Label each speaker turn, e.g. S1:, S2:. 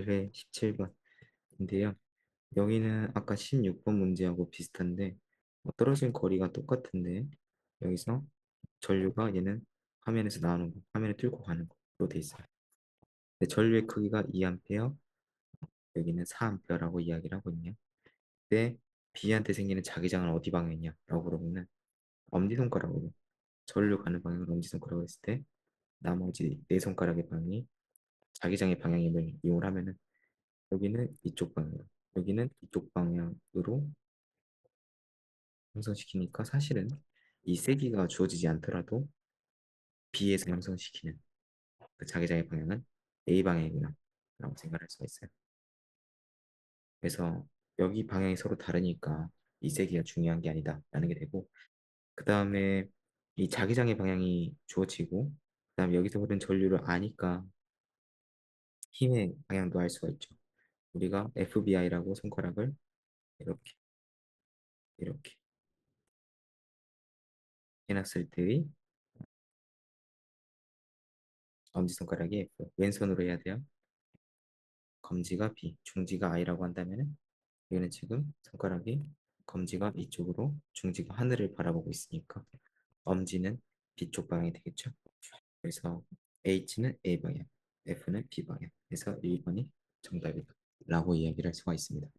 S1: 8회 17번인데요. 여기는 아까 16번 문제하고 비슷한데 어, 떨어진 거리가 똑같은데 여기서 전류가 얘는 화면에서 나오는 거, 화면을 뚫고 가는 거로 돼 있어요. 전류의 크기가 2A, 여기는 4A라고 이야기를 하고 있네요. 근데 B한테 생기는 자기장은 어디 방향이냐? 라고 물어보면 엄지손가락으로 전류 가는 방향을 엄지손가락으로 했을 때 나머지 네 손가락의 방향이 자기장의 방향임을 이용하면은 여기는 이쪽 방향, 여기는 이쪽 방향으로 형성시키니까 사실은 이 세기가 주어지지 않더라도 B에서 형성시키는 그 자기장의 방향은 A 방향이구나 라고 생각할 수가 있어요. 그래서 여기 방향이 서로 다르니까 이 세기가 중요한 게 아니다 라는 게 되고 그 다음에 이 자기장의 방향이 주어지고 그 다음에 여기서 흐른 전류를 아니까 힘의 방향도 알 수가 있죠. 우리가 FBI라고 손가락을 이렇게 이렇게 해놨을 때의 엄지손가락이 F, 왼손으로 해야 돼요. 검지가 B, 중지가 I라고 한다면 여기는 지금 손가락이 검지가 이쪽으로 중지가 하늘을 바라보고 있으니까 엄지는 B쪽 방향이 되겠죠. 그래서 H는 A 방향, F는 B 방향. 그래서 1번이 정답이다. 라고 이야기를 할 수가 있습니다.